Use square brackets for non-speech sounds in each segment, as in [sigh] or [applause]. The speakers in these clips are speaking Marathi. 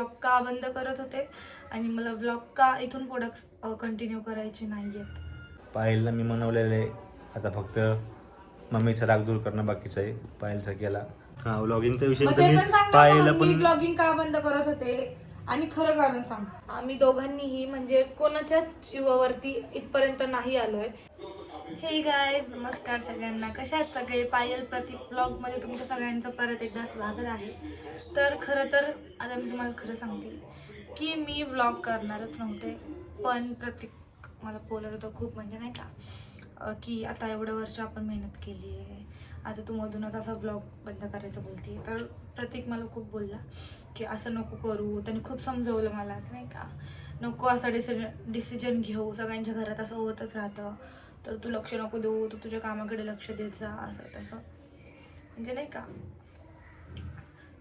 ब्लॉग का बंद करत होते आणि मला ब्लॉग का इथून पुढं कंटिन्यू करायचे नाही आहेत. पायलला मी मनवलेलं आहे. आता फक्त मम्मीचा राग दूर करणं बाकीचं आहे. पायलचा केला. हा व्लॉगिंगचा विषय पायलला पण ब्लॉगिंग का बंद करत होते? आणि खरं कारण सांग. आम्ही दोघांनीही म्हणजे कोणाच्याच जीवावरती इथपर्यंत नाही आलोय. हे गायज नमस्कार सगळ्यांना. कशा आहेत सगळे? पायल प्रतीक ब्लॉगमध्ये तुमच्या सगळ्यांचं परत एकदा स्वागत आहे. तर खरं तर आता मी तुम्हाला खरं सांगते की मी व्लॉग करणारच नव्हते पण प्रतीक मला बोलत होतं खूप म्हणजे नाही का की आता एवढं वर्ष आपण मेहनत केली आहे. आता तू मधूनच असा ब्लॉग बंद करायचं बोलते तर प्रतीक मला खूप बोलला की असं नको करू. त्याने खूप समजवलं मला की नाही का नको असं डिसिजन डिसिजन घेऊ. सगळ्यांच्या घरात असं होतच राहतं. तर तू लक्ष नको देऊ तू तुझ्या कामाकडे लक्ष देत जा असं तसं. म्हणजे नाही का?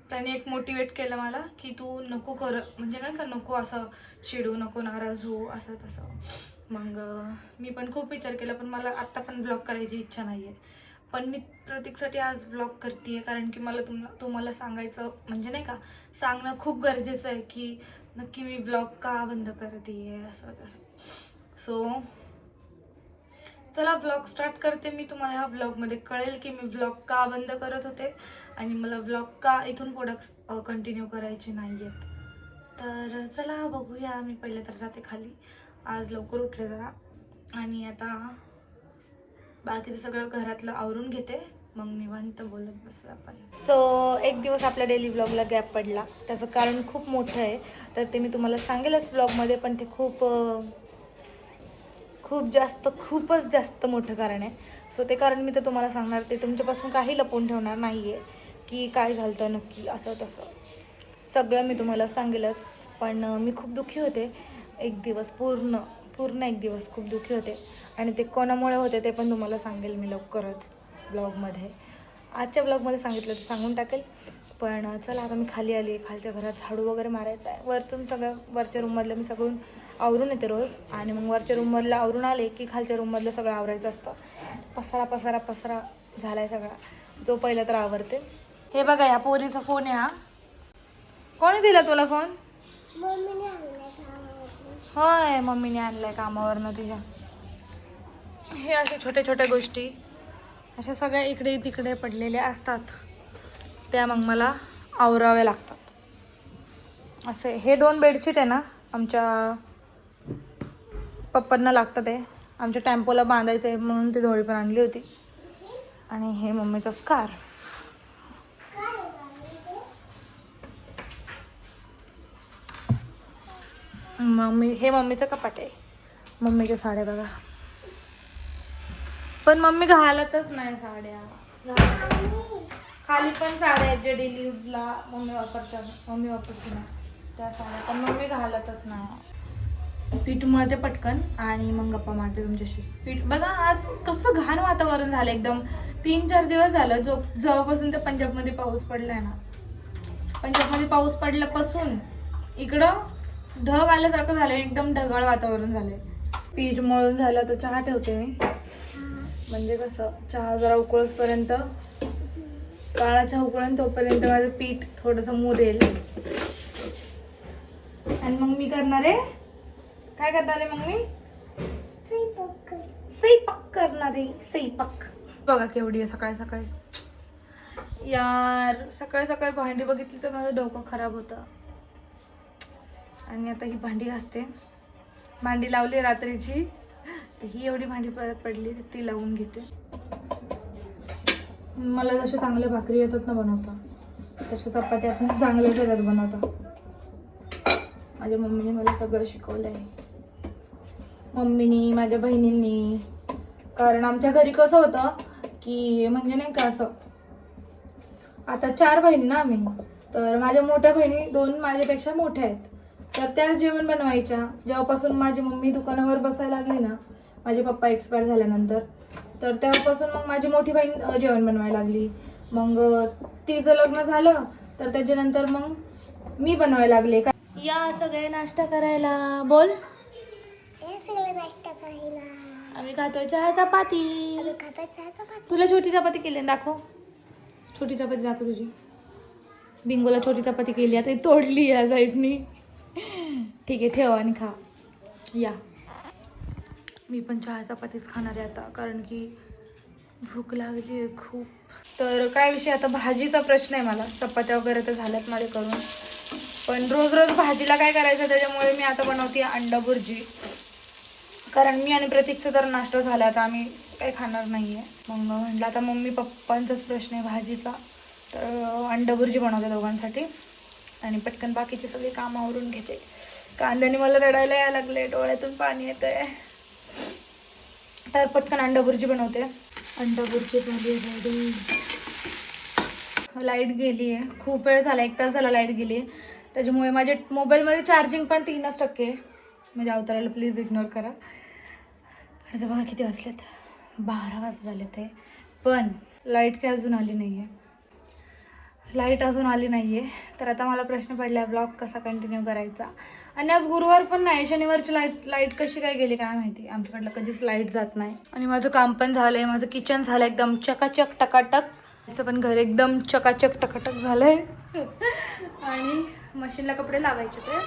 त्याने एक मोटिवेट केलं मला की तू नको कर म्हणजे नाही का नको असं चिडू नको नाराज होऊ असं तसं. मग मी पण खूप विचार केला पण मला आत्ता पण ब्लॉग करायची इच्छा नाही आहे पण मी प्रतीकसाठी आज ब्लॉग करते कारण की मला तुम तुम्हाला सांगायचं म्हणजे नाही का सांगणं खूप गरजेचं आहे की नक्की मी ब्लॉग का बंद करते असं तसं. सो चला व्लॉग स्टार्ट करते. मी तुम्हाला ह्या व्लॉगमध्ये कळेल की मी व्लॉग का बंद करत होते आणि मला व्लॉग का इथून प्रोडक्ट कंटिन्यू करायचे नाही आहेत तर चला बघूया. मी पहिले तर जाते खाली. आज लवकर उठले जरा. आणि आता बाकीचं सगळं घरातलं आवरून घेते. मग निवांत बोलत बसू आपण. सो एक दिवस आपल्या डेली ब्लॉगला गॅप पडला. त्याचं कारण खूप मोठं आहे. तर ते मी तुम्हाला सांगेलच ब्लॉगमध्ये पण ते खूप खूप जास्त खूपच जास्त मोठं कारण आहे. सो ते कारण मी तर तुम्हाला सांगणार ते तुमच्यापासून काही लपवून ठेवणार नाही आहे की काय घालतं नक्की असं तसं. सगळं मी तुम्हाला सांगेलच पण मी खूप दुःखी होते. एक दिवस पूर्ण पूर्ण एक दिवस खूप दुःखी होते. आणि ते कोणामुळे होते ते पण तुम्हाला सांगेल मी लवकरच ब्लॉगमध्ये. आजच्या ब्लॉगमध्ये सांगितलं तर सांगून टाकेल. पण चला आता मी खाली आली आहे खालच्या घरात झाडू वगैरे मारायचं आहे. वरतून सगळं वरच्या रूममधलं मी सगळून आवरून येते रोज. आणि मग वरच्या रूममधलं आवरून आले की खालच्या रूममधलं सगळं आवरायचं असतं. पसारा पसारा पसारा झाला आहे सगळा. तो पहिला तर आवरते. हे बघा या पोरीचा फोन आहे हा. कोणी दिला तुला फोन होय मम्मीने आणलाय कामावरनं तिच्या. हे असे छोट्या छोट्या गोष्टी. अशा सगळ्या इकडे तिकडे पडलेल्या असतात. त्या मग मला आवराव्या लागतात. असे हे दोन बेडशीट आहे ना आमच्या पप्पांना लागतं ते. आमच्या टेम्पोला बांधायचं आहे म्हणून ती दोरी पण आणली होती. आणि हे मम्मीचा स्कार्फ मम्मी हे मम्मीचं कपाट आहे. मम्मीच्या साड्या बघा. पण मम्मी घालतच नाही साड्या. खाली पण साड्या आहेत जे डेली यूजला मम्मी वापरतात. मम्मी वापरते ना. त्या साड्या. पण मम्मी घालतच नाही. पीठ मळते पटकन आणि मग गप्पा मारते तुमच्याशी. पीठ बघा आज कसं घाण वातावरण झालं एकदम. तीन चार दिवस झालं जो जवळपासून ते पंजाबमध्ये पाऊस पडलाय ना. पंजाबमध्ये पाऊस पडल्यापासून इकडं ढग आल्यासारखं झालं एकदम ढगाळ वातावरण झालंय. पीठ मळून झालं तर चहा ठेवते मी. म्हणजे कसं चहा जरा उकळसपर्यंत. काळा चहा उकळून तोपर्यंत माझं पीठ थोडंसं मुरेल. आणि मग मी करणार आहे काय करणार आहे मग मी स्वयंपाक करणार आहे. स्वयंपाक. बघा केवढी आहे सकाळी सकाळी. यार सकाळी सकाळी भांडी बघितली तर माझं डोकं खराब होतं. आणि आता ही भांडी घासते. भांडी लावली रात्रीची. तर ही एवढी भांडी परत पडली तर ती लावून घेते. मला जसे चांगले भाकरी येतात ना बनवता तशा चपात्या पण चांगल्याच येतात बनवता. माझ्या मम्मीने मला सगळं शिकवलं आहे मम्मीनी माझ्या बहिणींनी. कारण आमच्या घरी कसं होतं की म्हणजे नाही का असं आता चार बहिणी ना आम्ही तर माझ्या मोठ्या बहिणी दोन माझ्यापेक्षा मोठ्या आहेत. तर त्या जेवण बनवायच्या. जेव्हापासून माझी मम्मी दुकानावर बसायला लागली ना माझे पप्पा एक्सपायर झाल्यानंतर तर तेव्हापासून मग माझी मोठी बहीण जेवण बनवायला लागली. मग तिचं लग्न झालं तर त्याच्यानंतर मग मी बनवायला लागले. का या सगळे नाश्ता करायला. बोल. आम्ही खातोय चहा चपाती. तुला छोटी चपाती केली ना, दाखव. छोटी चपाती दाखव तुझी. बिंगोला छोटी चपाती केली आता तोडली या साईडनी. ठीक आहे ठेवा आणि खा. या. मी पण चहा चपातीच खाणार आहे आता कारण की भूक लागली आहे खूप. तर काय विषय आता भाजीचा प्रश्न आहे मला. चपात्या वगैरे तर झाल्यात माझे करून पण रोज रोज भाजीला काय करायचं त्याच्यामुळे मी आता बनवते अंडा भुर्जी. कारण मी आणि प्रतीकचा तर नाश्ता झाला आता आम्ही काही खाणार नाही आहे मग म्हटलं आता मम्मी पप्पांचाच प्रश्न आहे भाजीचा. तर अंडा भुर्जी बनवते दोघांसाठी. आणि पटकन बाकीचे सगळे काम आवरून घेते. कांद्याने मला रडायला यायला लागले डोळ्यातून पाणी येत आहे तर पटकन अंडा भुर्जी बनवते. अंडा भुर्जी झाली रेडी लाइट गेली आहे खूप वेळ झाला एक तास झाला लाइट गेली त्याच्यामुळे माझ्या मोबाईलमध्ये चार्जिंग पण तीनच टक्के आहे. म्हणजे अवताराला प्लीज इग्नोर करा. आता बघा किती वाजलेत. बारा वाजत झाले ते पण लाइट काय अजून आली नाही आहे लाइट अजून आली नाही आहे तर आता मला प्रश्न पडला आहे ब्लॉग कसा कंटिन्यू करायचा? आणि आज गुरुवार पण नाही शनिवारची लाइट लाइट कशी काय गेली काय माहिती? आमच्याकडलं कधीच लाइट जात नाही. आणि माझं काम पण झालं आहे माझं किचन झालं एकदम चकाचक टकाटक. त्याचं पण घर एकदम चकाचक टकाटक झालं आहे आणि मशीनला कपडे लावायचे ते.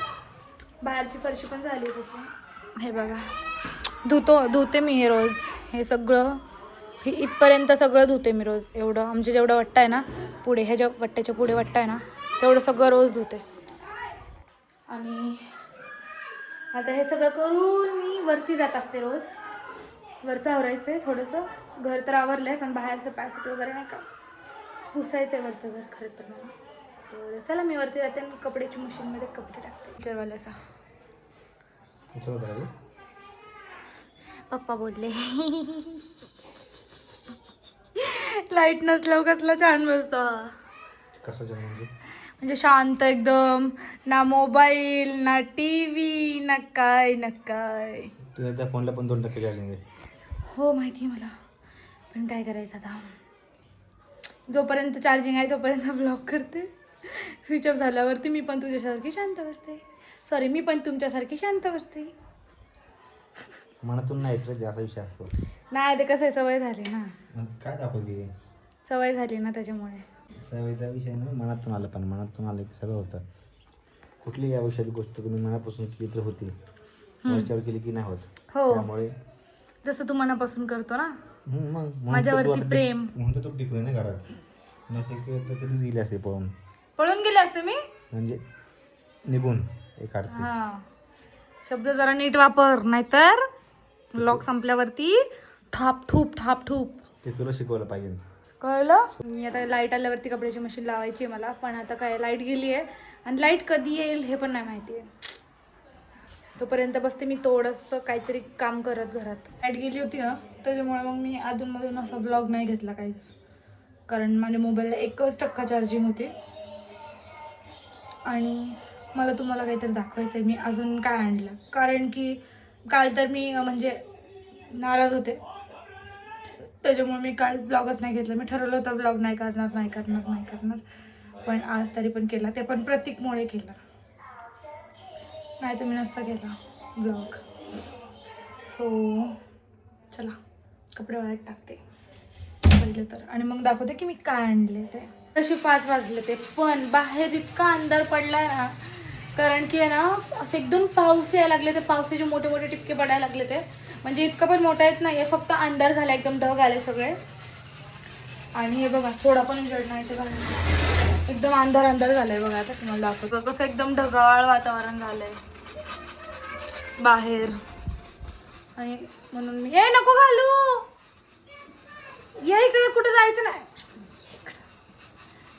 बाहेरची फरशी पण झाली तसं हे बघा. धुतो धुते मी हे रोज. हे सगळं हे इथपर्यंत सगळं धुते मी रोज. एवढं आमचे जेवढं वट्टा आहे ना पुढे ह्याच्या वट्ट्याच्या पुढे वट्टा आहे ना तेवढं सगळं रोज धुते. आणि आता हे सगळं करून मी वरती जात असते रोज. वरचं आवरायचं आहे थोडंसं. घर तर आवरलं आहे पण बाहेरचं पॅसेज वगैरे नाही का? पुसायचं आहे वरचं घर खरं तर मला. तर चला मी वरती जाते आणि कपड्याची मशीनमध्ये कपडे टाकते. विचारवाल्याचा पप्पा बोलले. लाइट नसल्यावर कसला छान बसतो हा. म्हणजे? म्हणजे शांत एकदम. ना मोबाईल ना टी व्ही ना काय ना काय. तुझ्या त्या फोनला पण दोन टक्के चार्जिंग आहे. हो माहिती आहे मला. पण काय करायचं आता? जोपर्यंत चार्जिंग आहे तोपर्यंत ब्लॉक करते. स्विच ऑफ झाल्यावरती मी पण तुझ्यासारखी शांत बसते. सॉरी मी पण तुमच्यासारखी शांत बसते. मनातून नाही येत रे ते असा विषय असतो. नाही ते कसं आहे सवय झाली ना. मग काय दाखवते सवय झाली ना त्याच्यामुळे. सवयीचा विषय नाही मनातून आलं पण मनातून आलं की सगळं होतं. कुठलीही आवश्यक गोष्ट तुम्ही मनापासून केली तर होती वरच्यावर केली की नाही होत? हो. त्यामुळे? जसं तू मनापासून करतो ना. हम्म, मग म्हणून तर माझ्यावरती प्रेम. म्हणून तर तू टिकली नाही घरात केलं तर कधीच गेली असते पळून. पळून गेले असते मी? म्हणजे निघून एक हा. शब्द जरा नीट वापर नाहीतर लॉक संपल्यावरती ठाप ठूप ठाप ठूप. ते तुला शिकवलं पाहिजे. कळलं? मी आता लाइट आल्यावरती कपड्याची मशीन लावायची आहे मला पण आता काय लाइट गेली आहे. आणि लाइट कधी येईल हे पण नाही माहिती आहे. तोपर्यंत बसते मी थोडंसं काहीतरी काम करत घरात. लाइट गेली होती ना त्याच्यामुळे मग मी अधूनमधून असा ब्लॉग नाही घेतला काहीच. कारण माझ्या मोबाईलला एकच टक्का चार्जिंग होती. आणि मला तुम्हाला काहीतरी दाखवायचं आहे मी अजून काय आणलं. कारण की काल तर मी म्हणजे नाराज होते. त्याच्यामुळे मी काल ब्लॉगच नाही घेतला. मी ठरवलं होतं ब्लॉग नाही करणार नाही करणार नाही करणार. पण आज तरी पण केला. ते पण प्रतीकमुळे केला. नाही तर मी नसता केला ब्लॉग सो चला. कपडे वाळत टाकते. पहिले तर. आणि मग दाखवते की मी काय आणले ते. तसे पाच वाजले ते. पण बाहेर इतका अंधार पडलाय ना कारण की आहे ना असं एकदम पाऊस यायला लागले ते पावसाचे मोठे मोठे टिपके पडायला लागले ते. म्हणजे इतकं पण मोठा येत नाहीये फक्त अंधार झाला एकदम ढग आले सगळे. आणि हे बघा थोडा पण उजेड नाही ते बघा एकदम अंधार अंधार झालाय बघा आता तुम्हाला दाखवतो. कसं एकदम ढगाळ वातावरण झालंय. बाहेर. आणि म्हणून मी ए नको घालू! या इकडे कुठे जायचं नाही.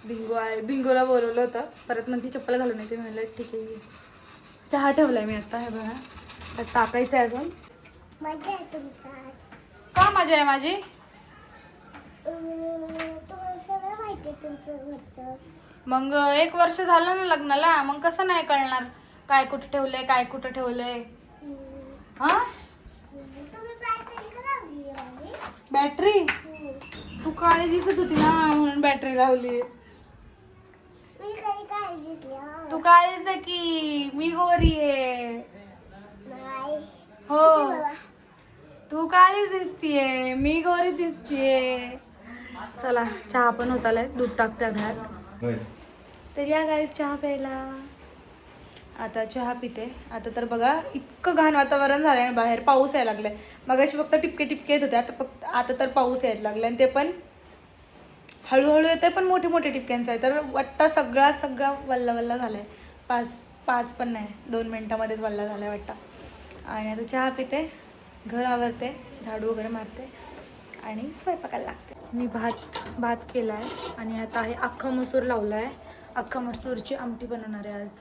बिंगो आहे. बिंगोला बोलवलं होतं. परत मग ती चप्पल घालून येते. म्हणलं ठीक आहे. ये. चहा ठेवलाय मी आता हे बघा. त्यात टाकायचं आहे अजून. मजा आहे तुमचा. का मजा आहे माझी? अं, तुम्हाला सगळं माहिती आहे तुमचं घरचं. मग एक वर्ष झालं ना लग्नाला. मग कसं नाही कळणार? काय कुठे ठेवलंय काय कुठं ठेवलंय? हा? तुम्ही बॅटरी का लावली आहे? माझी? बॅटरी तू काळी दिसत होती ना म्हणून बॅटरी लावली मी कधी काय दिसली हा? तू काळीच आहे की? मी गोरी आहे. हो. तू काळी दिसतीये. मी गोरी दिसतीये. चला चहा पण होत आलाय दूध टाकते आधार होय. तर या गाईस चहा प्यायला. आता चहा पिते. आता तर बघा इतकं घाण वातावरण झालं आहे बाहेर पाऊस यायला लागलाय. मगाशी फक्त टिपके टिपके येत होते. आता फक्त आता तर पाऊस यायला लागला आणि ते पण हळूहळू येते पण मोठे मोठे टिपक्यांचं आहे. तर वाटतं सगळा सगळा वल्ला वल्ला झाला आहे पाच पाच पण नाही. दोन मिनटामध्येच वल्ला झाला आहे वाटतं. आणि आता चहा पिते घर आवरते झाडू वगैरे मारते आणि स्वयंपाकाला लागते. मी भात भात केला आहे आणि आता आहे अख्खा मसूर लावला आहे अख्खा मसूरची आमटी बनवणार आहे आज.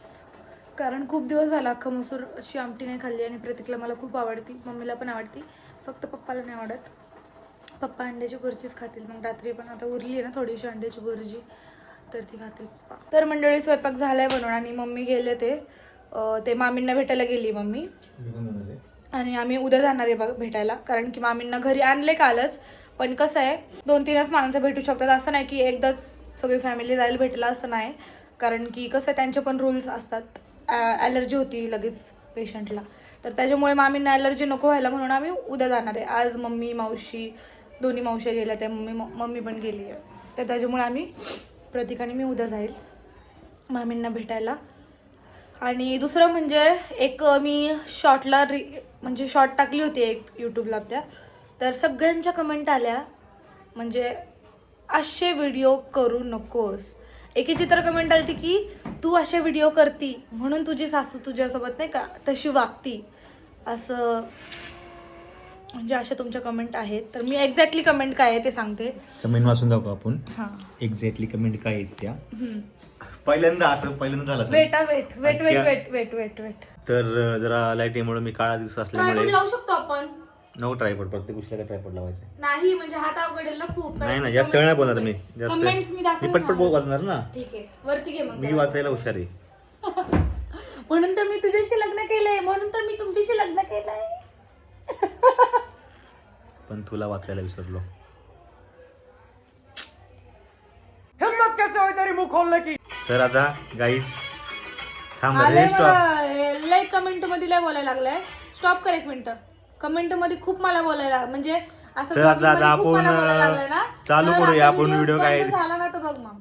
कारण खूप दिवस झाला अख्खा मसूर अशी आमटी नाही खाल्ली आणि प्रतीकला मला खूप आवडती मम्मीला पण आवडती. फक्त पप्पाला नाही आवडत. पप्पा अंड्याची भुर्जीच खातील. मग रात्री पण आता उरली आहे ना थोडीशी अंड्याची भुर्जी तर ती खातील पप्पा. तर मंडळी स्वयंपाक झालाय बनवून आणि मम्मी गेले ते ते मामींना भेटायला गेली मम्मी. आणि आम्ही उद्या जाणार आहे बघ भेटायला कारण की मामींना घरी आणले कालच. पण कसं आहे दोन तीनच माणसं भेटू शकतात. असं नाही की एकदाच सगळी फॅमिली जायला भेटला असं नाही. कारण की कसं आहे त्यांचे पण रूल्स असतात. ॲलर्जी होती लगेच पेशंटला तर त्याच्यामुळे मामींना ॲलर्जी नको व्हायला म्हणून आम्ही उद्या जाणार आहे. आज मम्मी मावशी दोन्ही मावश्या गेल्या त्या मम्मी मम्मी पण गेली आहे. तर त्याच्यामुळे आम्ही प्रतीकाने मी उद्या जाईल मामींना भेटायला. आणि दुसरं म्हणजे एक मी शॉर्टला रि म्हणजे शॉर्ट टाकली होती एक यूट्यूबला त्या. तर सगळ्यांच्या कमेंट आल्या म्हणजे असे व्हिडिओ करू नकोस. एकीची तर कमेंट आली की तू असे व्हिडिओ करती म्हणून तुझी सासू तुझ्यासोबत नाही का तशी वागती. असं म्हणजे अशा तुमच्या कमेंट आहेत. तर मी एक्झॅक्टली कमेंट काय आहे ते सांगते. कमेंट वाचून जाऊ का आपण? हां. एक्झॅक्टली कमेंट काय आहेत त्या. पहिल्यांदा असं पहिल्यांदा झालं. Wait wait wait wait. Wait wait wait wait तर अं, जरा लाईटीमुळे मी काळा ट्रायपॉड असल्यामुळे लावू शकतो आपण. नो ट्रायपॉड प्रत्येक गोष्टीला ट्रायपॉड लावायचं? नाही म्हणजे हात अवघडेल ना खूप. नाही ना जास्त वेळ नाही बोलणार मी. कमेंट्स मी जास्त मी पटपट बोल वाचणार ना. ठीक आहे वरती घे मग मी. वाचायला हुशार आहे. [laughs] म्हणून तर मी तुझ्याशी लग्न केलंय म्हणून तर मी तुमच्याशी लग्न केलंय. पण तुला वाचायला विसरलो. हिम्मत कैसे हुई तेरी मुंह खोलने की? तर आता गाईस थांब आलंय स्टॉप मला लय कमेंटमध्ये लय बोलायला लागलाय. स्टॉप कर एक मिनिट कमेंटमध्ये खूप मला बोलायला म्हणजे असं तर आता- आता आपण, मला बोलायला लागलंय ना. चालू तर करूया आता आपण video काय- बंद झाला ना तर बघ मग.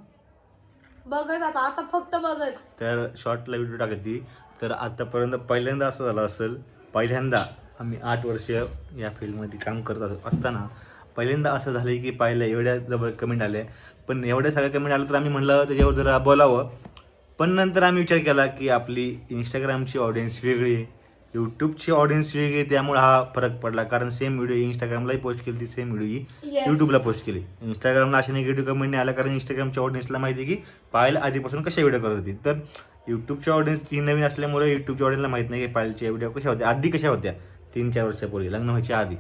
बघच आता आता फक्त बघच. तर शॉर्टला व्हिडिओ टाकती तर आतापर्यंत पहिल्यांदा असं झालं असेल पहिल्यांदा आम्ही आठ वर्ष या फील्डमध्ये काम करत असो- असताना पहिल्यांदा असं झालं की पाहिलं एवढ्या जबर कमेंट आल्या पण एवढ्या सगळ्या कमेंट आल्या तर आम्ही म्हणलं त्याच्यावर जरा बोलावं. पण नंतर आम्ही विचार केला की आपली इंस्टाग्रामची ऑडियन्स वेगळी यूट्यूबची ऑडियन्स वेगळी त्यामुळे हा फरक पडला. कारण सेम व्हिडिओ इंस्टाग्रामलाही पोस्ट केली ती सेम व्हिडिओ ही. यूट्यूबला पोस्ट केली. इंस्टाग्रामला अशा निगेटिव्ह कमेंट नाही आला कारण इंस्टाग्रामच्या ऑडियन्सला माहिती आहे की पायल आधीपासून कशा व्हिडिओ करत होती. तर यूट्यूबच्या ऑडियन्स ती नवीन असल्यामुळे यूट्यूबच्या ऑडियन्सला माहीत नाही की पायलच्या व्हिडिओ कशा होत्या आधी कशा होत्या. तीन चार वर्षापूर्वी लग्न व्हायच्या आधी.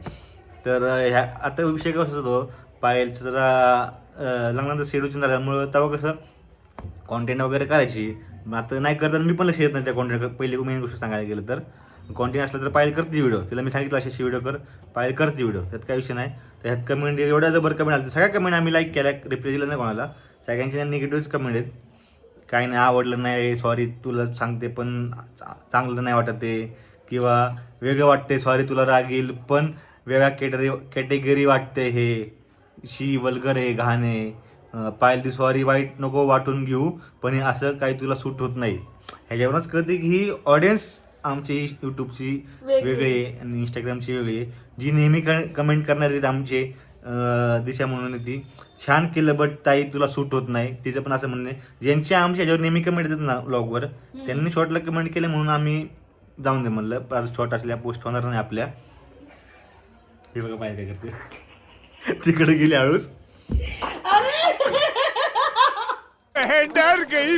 तर ह्या आता विषय कसा होतो पायलचं जरा लग्नाचं शेड्यूल झाल्यामुळं तेव्हा कसं कॉन्टेंट वगैरे करायची. मग आता नाही करताना मी पण लक्ष येत नाही त्या कॉन्टेंट पहिली मेन गोष्ट सांगायला गेलं तर कॉन्टेंट असलं तर पायल करते व्हिडिओ तिला मी सांगितलं अशी व्हिडिओ कर पायल करते व्हिडिओ त्यात काही विषय नाही. तर ह्यात कमेंट एवढ्या जबर कमेंट आल्या सगळ्या कमेंट आम्ही लाईक केल्या रिप्लाय दिला नाही कोणाला. सगळ्यांच्या निगेटिव्हच कमेंट आहेत काही नाही आवडलं नाही सॉरी तुला सांगते पण चा- चांगलं नाही वाटत ते. किंवा वेगळं वाटते सॉरी तुला राग येईल पण वेगळ्या कॅटेगरी कॅटेगरी वाटते हे. शी वल्गर आहे घाण आहे. पाहिलं ती सॉरी वाईट नको वाटून घेऊ पण हे असं काही तुला सूट होत नाही. ह्याच्यावरूनच कळते की ही ऑडियन्स आमची यूट्यूबची वेगळी. वेगळी आहे आणि इंस्टाग्रामची वेगळी आहे. जी नेहमी कमेंट करणारी आमचे दिशा म्हणून ती. छान केलं बट ताई तुला सूट होत नाही. तिचं पण असं म्हणणं ज्यांच्या आमच्या ह्याच्यावर नेहमी कमेंट येतात ना ब्लॉगवर त्यांनी शॉर्टला कमेंट केले म्हणून आम्ही जाऊन दे म्हणलं. आज शॉर्ट असल्या पोस्ट होणार नाही आपल्या. हे बघा पाय काय करते. तिकडे गेली हळूच. गई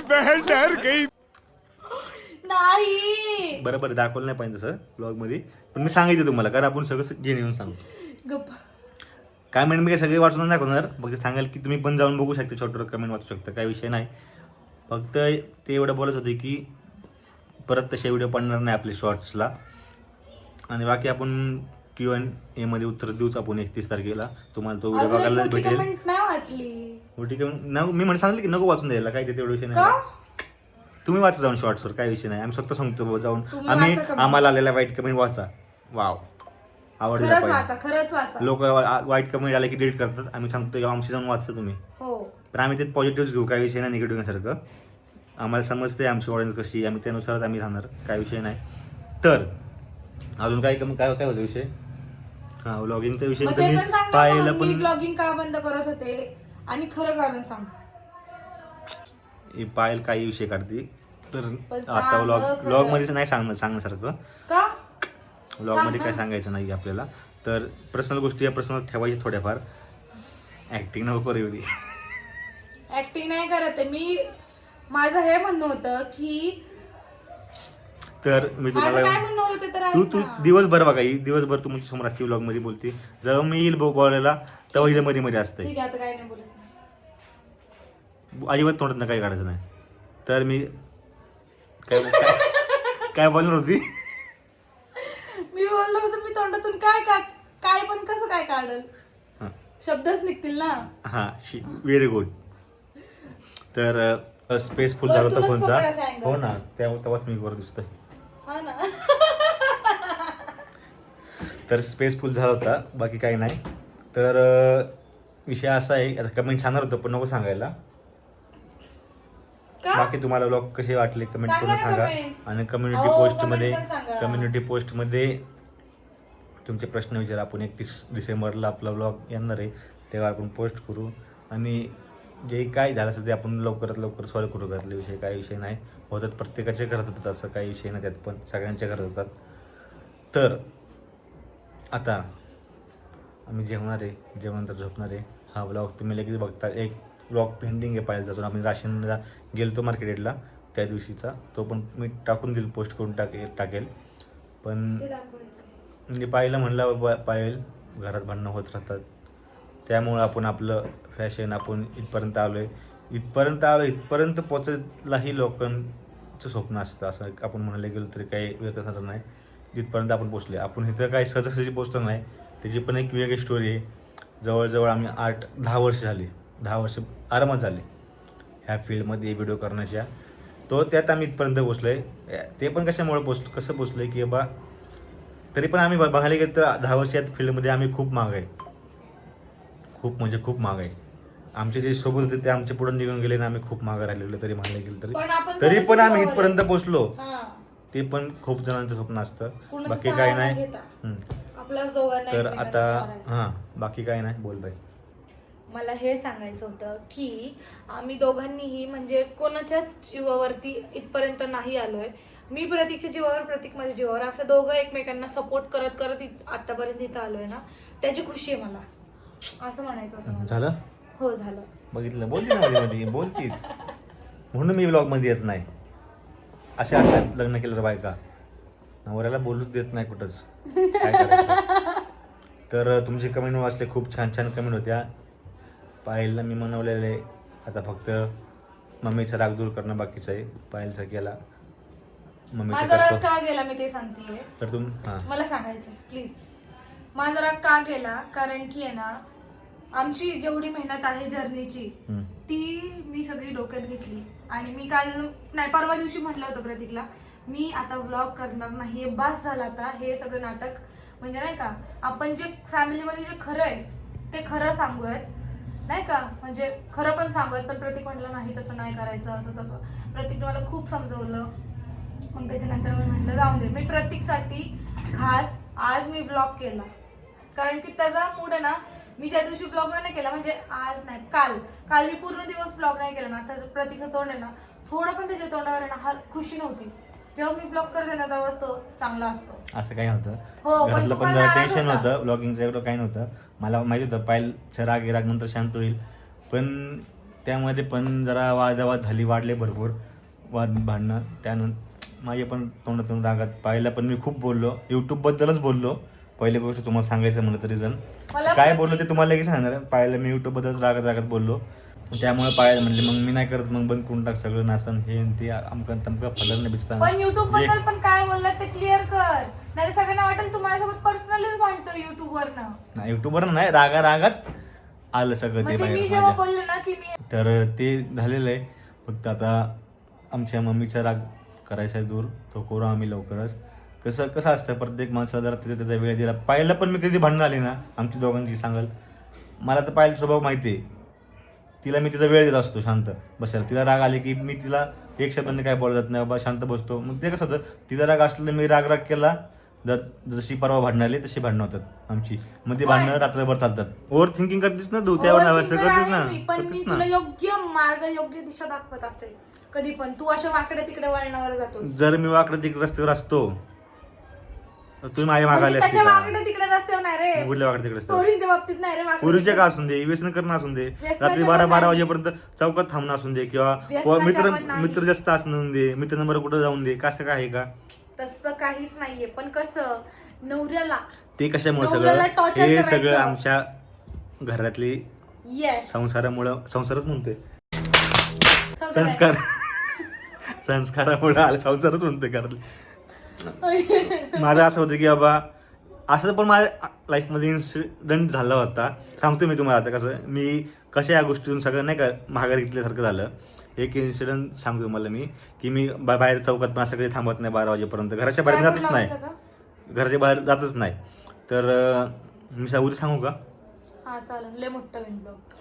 गई. नाही. बरं बरं दाखवलं नाही पाहिजे तसं ब्लॉगमध्ये पण मी सांगितलं तुम्हाला कारण आपण सगळं सांगतो. गप्प. काय म्हणून मी काय सगळे वाचून नाही दाखवणार? फक्त सांगाल की तुम्ही पण जाऊन बघू शकता छोटं कमेंट वाचू शकता काही विषय नाही. फक्त ते एवढं बोलत होते की परत तसे व्हिडिओ पडणार नाही आपले शॉर्ट्सला आणि बाकी आपण क्यू एन एमध्ये उत्तर देऊच आपण एकतीस तारखेला. तुम्हाला तो व्हिडिओ बघायला भेटेल. मोठी कमेंट न मी म्हणजे सांगितलं की नको वाचून द्यायला काय ते तेवढं विषय का? नाही तुम्ही वाचा जाऊन शॉर्ट्सवर काय विषय नाही. आम्ही स्वतः सांगतो जाऊन आम्ही. आम्हाला आलेला वाईट कमेंट वाचा. वाव आवडला पाहिजे. लोक वाईट कमेंट आले की डिलीट करतात. आम्ही सांगतो आमची जाऊन वाचतो तुम्ही. हो. पण आम्ही ते पॉझिटिव्ह घेऊ काही विषय नाही निगेटिव्ह सारखं आम्हाला समजते आमची ऑडियन्स कशी आम्ही त्यानुसारच आम्ही राहणार काय विषय नाही. तर अजून काय कमी काय काय होतं विषय? हां व्लॉगिंगचा विषय मग तर ते मी पण सांग ना पाहिलं मग मी पण ब्लॉगिंग का बंद करत होते? आणि खरं कारण सांग. हे पायल काही विषय काढते. तर पण आता सांग व्लॉग खरं. व्लॉगमध्ये नाही सांगणं सांगण्यासारखं. का? सांग काय. सांगायचं नाही आपल्याला. तर पर्सनल गोष्टी या पर्सनल ठेवायची थोड्याफार. ॲक्टिंग नको करू एवढी. ऍक्टिंग नाही करत आहे. मी माझं हे म्हणणं होतं की तर मी माझं काय तुम्हाला म्हणणं होतं तर तू ऐक तू ना. दिवसभर बघा ही दिवसभर तू तुमच्यासमोर असते व्लॉगमध्ये बोलते. जेव्हा मी येईल बोलायला तेव्हा हिच्या मध्ये मध्ये असते ठीक आहे आता काय नाही बोलत अजिबात तोंडात काही काढायचं नाही. तर मी काय काय- काय बोलणार होती? मी बोललो होतं मी तोंडातून काय का काय पण कसं काय काढल? हां. शब्दच निघतील ना. हां व्हेरी गुड तर स्पेस फुल झाला होता फोनचा. हो ना त्या तेव्हाच मी वर दिसतोय. हा ना. तर स्पेस फुल झाला होता बाकी काही नाही. तर विषय असा आहे आता कमेंट सांगणार होतं पण नको सांगायला. बाकी तुम्हाला ब्लॉग कसे वाटले कमेंट करून सांगा. आणि कम्युनिटी पोस्टमध्ये. कम्युनिटी पोस्टमध्ये तुमचे प्रश्न विचारा. आपण एकतीस डिसेंबरला आपला ब्लॉग येणार आहे तेव्हा आपण पोस्ट करू. आणि जे काय झालं असेल ते आपण लवकरात लवकर सॉल्व करू. घरातले विषय काही विषय नाही. होतात प्रत्येकाच्या घरात होतात असं काही विषय नाही त्यात पण. सगळ्यांच्या घरात होतात. तर आता आम्ही जेवणार आहे जेवणानंतर झोपणार आहे. हा ब्लॉग तुम्ही लगेच बघता. एक ब्लॉग पेंडिंग आहे पाहिजे. अजून आम्ही राशनला गेलतो मार्केटला त्या दिवशीचा. तो पण मी टाकून देईल पोस्ट करून टाकेल टाकेल. पण ते. म्हणजे पाहिलं म्हणलं पायल घरात भांडणं होत राहतात. त्यामुळं आपण आपलं फॅशन आपण इथपर्यंत आलो आहे इथपर्यंत आलो इथपर्यंत पोचायलाही लोकांचं स्वप्न असतं. असं आपण म्हणायला गेलो तरी काही व्यर्थ झालं नाही. जिथपर्यंत आपण पोचले आपण इथं काही सहजासहजी पोचलो नाही. त्याची पण एक वेगळी स्टोरी आहे. जवळजवळ आम्ही आठ दहा वर्ष झाली. दहा वर्ष आरामात झाले. ह्या फील्डमध्ये व्हिडिओ करण्याच्या. तो त्यात आम्ही इथपर्यंत पोचलो आहे ते पण कशामुळे पोच कसं पोचलं आहे की बाबा तरी पण आम्ही ब- बघायला गेलं तर दहा वर्षात फील्डमध्ये आम्ही खूप माग आहे. खूप म्हणजे खूप माग आहे. आमचे जे सोबत होते ते आमच्या पुढे निघून गेले ना आम्ही खूप मागं राहिलेलो तरी म्हणायला गेलं तरी. तरी पण आम्ही इथपर्यंत पोचलो. हा. ते पण खूप जणांचं स्वप्न असतं. बाकी काय नाही. तर आता. हां बाकी काय नाही. बोल बाई. मला हे सांगायचं होतं की आम्ही दोघांनीही म्हणजे कोणाच्याच जीवावरती इथपर्यंत नाही आलोय. मी प्रतीकच्या जीवावर प्रतीक माझ्या जीवावर. असं दोघं एकमेकांना सपोर्ट करत करत आतापर्यंत इथं आलोय ना. त्याची खुशी आहे मला. असं म्हणायचं होतं मला. झालं? हो झालं. बघितलं. बोलते ना मध्ये मध्ये. बोलतीच. म्हणून मी ब्लॉगमध्ये येत नाही. अशा असतात लग्न केलं बायका. नवऱ्याला बोलूच देत नाही कुठंच. काय करायचं? तर तुमचे कमेंट वाचले. खूप छान छान कमेंट होत्या. पायलला मी मनवलेले आता फक्त मम्मीचा राग दूर करणं बाकीचं आहे. पायलचा केला मम्मीचा माझा राग करतो. का गेला मी ते सांगतेय. तर तुम हां. मला सांगायचं प्लीज माझा राग का गेला? कारण की आहे ना आमची जेवढी मेहनत आहे जर्नीची. ती मी सगळी डोक्यात घेतली. आणि मी काल नाही परवा दिवशी म्हटलं होतं प्रतीकला मी आता व्लॉग करणार नाही बास झाला आता हे सगळं नाटक. म्हणजे नाही का आपण जे फॅमिलीमध्ये जे खरं आहे ते खरं सांगूयात. नाही का म्हणजे खरं पण सांगूयात पण प्रतीक म्हटलं नाही तसं नाही करायचं असं तसं. प्रतीकने मला खूप समजवलं. मग त्याच्यानंतर मी म्हटलं जाऊन दे. मी प्रतीकसाठी खास आज मी ब्लॉग केला. कारण की त्याचा मूड आहे ना मी ज्या दिवशी ब्लॉग नाही केला म्हणजे आज नाही काल. काल मी पूर्ण दिवस ब्लॉग नाही केला ना तर प्रतीकचं तोंड आहे ना थोडं पण त्याच्या तोंडावर आहे ना हा खुशी नव्हती. जेव्हा मी ब्लॉग करते ना तेव्हाच तो चांगला असतो. असं काही नव्हतं. हो, पण घरातलं पण जरा नाराज टेन्शन होता. होतं ब्लॉगिंगचं एवढं काही नव्हतं. मला माहिती होतं पायलचं राग राग नंतर शांत होईल. पण त्यामध्ये पण जरा वादवाद झाली वाढले भरपूर. वाद भांडणं त्यानंतर माझे पण तोंडातून रागात पायला पण मी खूप बोललो. यूट्यूबबद्दलच बोललो. पहिली गोष्ट तुम्हाला सांगायचं म्हणलं तरी जण. काय बोललो ते तुम्हाला लगेच सांगणार पायला मी यूट्यूबबद्दलच रागात रागात बोललो. त्यामुळे पायला म्हणले मग मी नाही करत मग बंद करून टाक सगळं नासन. हे आणि ते अमकन तमकं फलन पण बिचताना युट्यूबबद्दल पण काय बोललात ते क्लिअर कर. नाही सगळ्यांना वाटेल तू माझ्यासोबत पर्सनलीच भांडतो युट्यूब नाही युट्यूबवर नाही रागा रागात आलं सगळं ते म्हणजे मी जेव्हा माझ्या. बोलले ना की मी तर ते झालेलं आहे. फक्त आता आमच्या मम्मीचा राग करायचा आहे दूर. तो करू आम्ही लवकरच. कसं कसं असतं प्रत्येक माणसाला जरा त्याचा त्याचा वेळ दिला. पाहिलं पण मी कधी भांडण आली ना आमची दोघांची सांगाल. मला तर पाहिलं स्वभाव माहिती आहे. तिला मी तिचा वेळ देत असतो शांत बसायला. तिला राग आले की मी तिला एक शब्दाने काय बोलत नाही बाबा शांत बसतो. मग ते कसं होतं तिचा राग असलेला मी राग राग केला ज- जशी परवा भांडणं आली तशी भांडणं होतात आमची. मग ती भांडणं रात्रभर चालतात. ओव्हर थिंकिंग करतेस ना तू त्यावर Overthinker करतेस ना? आहे मी, पण मी करतेस ना? तुला योग्य मार्ग योग्य दिशा दाखवत असते. कधी पण. तू अशा वाकडे तिकडे वळणावर जातोस. जर मी वाकडं तिकडे रस्त्यावर असतो तुम्ही माझ्या मागे आले म्हणजे असते तशा तिकडे रस्त्यावर नाही रे. कुठल्या वाकडं तिकडे असतो पोरींच्या बाबतीत नाही रे का असून दे? व्यसन करणं असून दे. रात्री बारा पण बारा नाही. वाजेपर्यंत चौकात थांबणं असून दे किंवा मित्र पण नाही. मित्र जास्त असून दे मित्र नंबर कुठं जाऊन दे कसं काय आहे का? तसं काहीच नाहीये पण कसं? नवऱ्याला. ते कशामुळे नवऱ्याला सगळं torture हे करायचं. सगळं आमच्या घरातली येस संसारामुळं संसारच म्हणतोय. संस्कार संस्कारामुळे आले. संसारच म्हणतोय घरातले. माझं असं होतं की बाबा असं पण माझ्या लाईफमध्ये इन्सिडेंट झाला होता. सांगतो मी तुम्हाला आता कसं मी कशा या गोष्टीतून सगळं नाही का माघार घेतल्यासारखं झालं. एक इन्सिडेंट सांगतो मला मी की मी बा- बाहेर चौकात पण असं कधी थांबत नाही बारा वाजेपर्यंत. घराच्या बाहेर जातच नाही. घराच्या बाहेर जातच नाही. तर मी सा- उद्या सांगू का? हा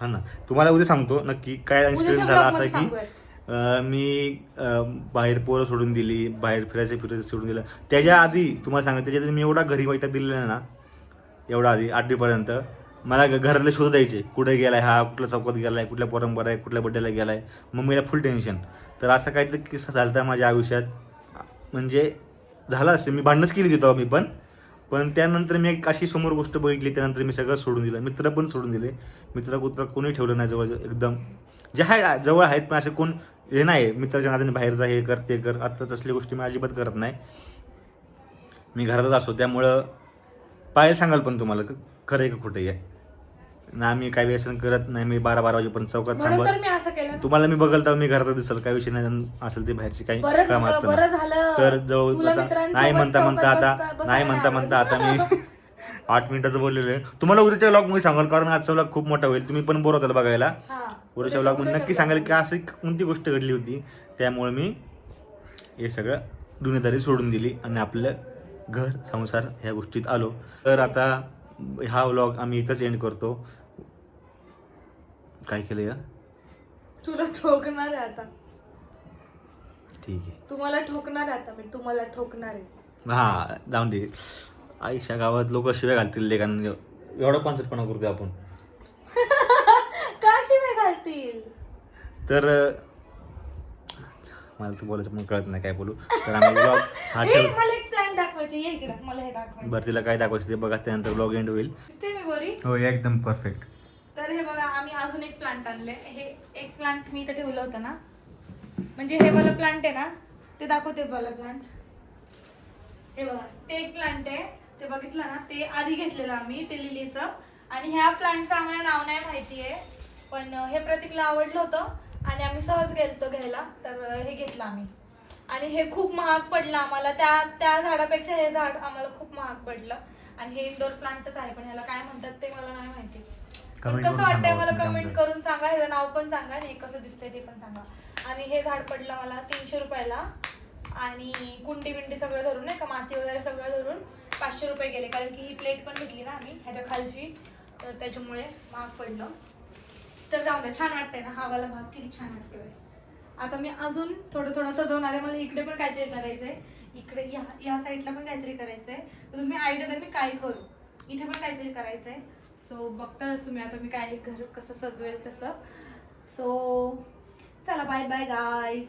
हा ना. तुम्हाला उद्या सांगतो. नक्की काय इन्सिडेंट झाला असा की मी बाहेर पोरं सोडून दिली बाहेर फिरायचं फिरायचं सोडून दिलं. त्याच्या आधी तुम्हाला सांगा त्याच्या आधी मी एवढा घरी वैताग दिलेला ना एवढा आधी आठवीपर्यंत मला घ- घरातले शोध द्यायचे. कुठे गेलाय हा कुठल्या चौकात गेलाय कुठल्या परंपरा आहे कुठल्या बड्डेला गेलाय. मम्मीला फुल टेन्शन तर असं काहीतरी किस्सा झाला होता माझ्या आयुष्यात. म्हणजे झालं असेल मी भांडणच केली तिथं मी पण. पण त्यानंतर मी एक अशी समोर गोष्ट बघितली त्यानंतर मी सगळं सोडून दिलं. मित्र पण सोडून दिले. मित्र कुत्र कोणी ठेवलं नाही जवळ एकदम. जे आहे जवळ आहेत पण असे कोण हे नाही मित्राच्या नात्याने बाहेर जा हे कर ते कर आता तसल्या गोष्टी मी अजिबात करत नाही मी घरातच असतो त्यामुळं पाहायला सांगाल पण तुम्हाला खरं आहे का खोटं आहे ना मी काय व्यसन करत नाही मी बारा बारा वाजेपर्यंत चौकात म्हणून तर थांबत मी असं केलं ना. तुम्हाला मी बघाल तर मी घरातच दिसल काय विषय नाही असेल ते बाहेरची काही बरं काम झालं असतं बरं. झालं तर जवळ तुला आता मित्रांसोबत नाही म्हणता म्हणता चौकात आता बसता- नाही म्हणता म्हणता आता. मी आठ मिनिटाचं बोललेलो आहे तुम्हाला उद्याच्या व्लॉगमध्ये सांगाल कारण आजचा व्लॉग खूप मोठा होईल तुम्ही पण बोर होताल बघायला हा. मध्ये उद्याच्या नक्की सांगाल की असं कोणती गोष्ट घडली होती त्यामुळे मी हे सगळं दुनियादारी सोडून दिली आणि आपलं घर संसार ह्या गोष्टीत आलो. तर आता हा व्लॉग आम्ही इथंच एंड करतो. काय केलं या? तुला ठोकणार आहे आता. ठीक आहे. तुम्हाला ठोकणार आहे आता मी तुम्हाला ठोकणार आहे. हा जाऊन दे. आईच्या गावात लोक शिव्या घालतील लेखांना एवढा कॉन्सर्टपणा करतोय आपण? का शिवाय घालतील. तर मला तर बोलायचं पण कळत नाही काय बोलू. तर आम्ही ब्लॉग हा [laughs] ठेव. मला एक प्लॅन दाखवायचं. ये इकडे. मला हे दाखवायचं. बरं तिला काय दाखवायचं ते बघा. त्यानंतर ब्लॉग एंड होईल. दिसते मी गोरी. हो एकदम परफेक्ट तर हे बघा आम्ही अजून एक प्लांट आणले हे एक प्लांट मी इथं ठेवलं होतं ना. म्हणजे हे वाला प्लांट आहे ना ते दाखवते वाला प्लांट हे बघा ते एक प्लांट आहे. ते बघितलं ना ते आधी घेतलेलं आम्ही ते लिलीचं. आणि ह्या प्लांटचं आम्हाला नाव नाही माहिती आहे पण हे प्रतीकला आवडलं होतं आणि आम्ही सहज गेलतो घ्यायला तर हे घेतलं आम्ही. आणि हे खूप महाग पडलं आम्हाला. त्या त्या झाडापेक्षा हे झाड आम्हाला खूप महाग पडलं. आणि हे इंडोर प्लांटच आहे पण ह्याला काय म्हणतात ते मला नाही माहिती. पण कसं वाटतंय मला कमेंट. करून सांगा ह्याचं नाव पण सांगा आणि हे कसं दिसतंय ते पण सांगा. आणि हे झाड पडलं मला तीनशे रुपयाला. आणि कुंडी बिंडी सगळं धरून नाही का माती वगैरे सगळं धरून पाचशे रुपये गेले. कारण की ही प्लेट पण घेतली ना आम्ही ह्याच्या खालची. तर त्याच्यामुळे महाग पडलं. तर जाऊ द्या छान वाटतंय ना हा वाला भाग किती छान वाटतोय आता मी अजून थोडं थोडं सजवणार आहे मला इकडे पण काहीतरी करायचंय. इकडे या या साईडला पण काहीतरी करायचंय. तर तुम्ही आयडिया द्या मी काय करू? इथे पण काहीतरी करायचंय. सो बघताच तुम्ही आता मी काय घर कसं सजवेल तसं. सो चला बाय बाय गाईज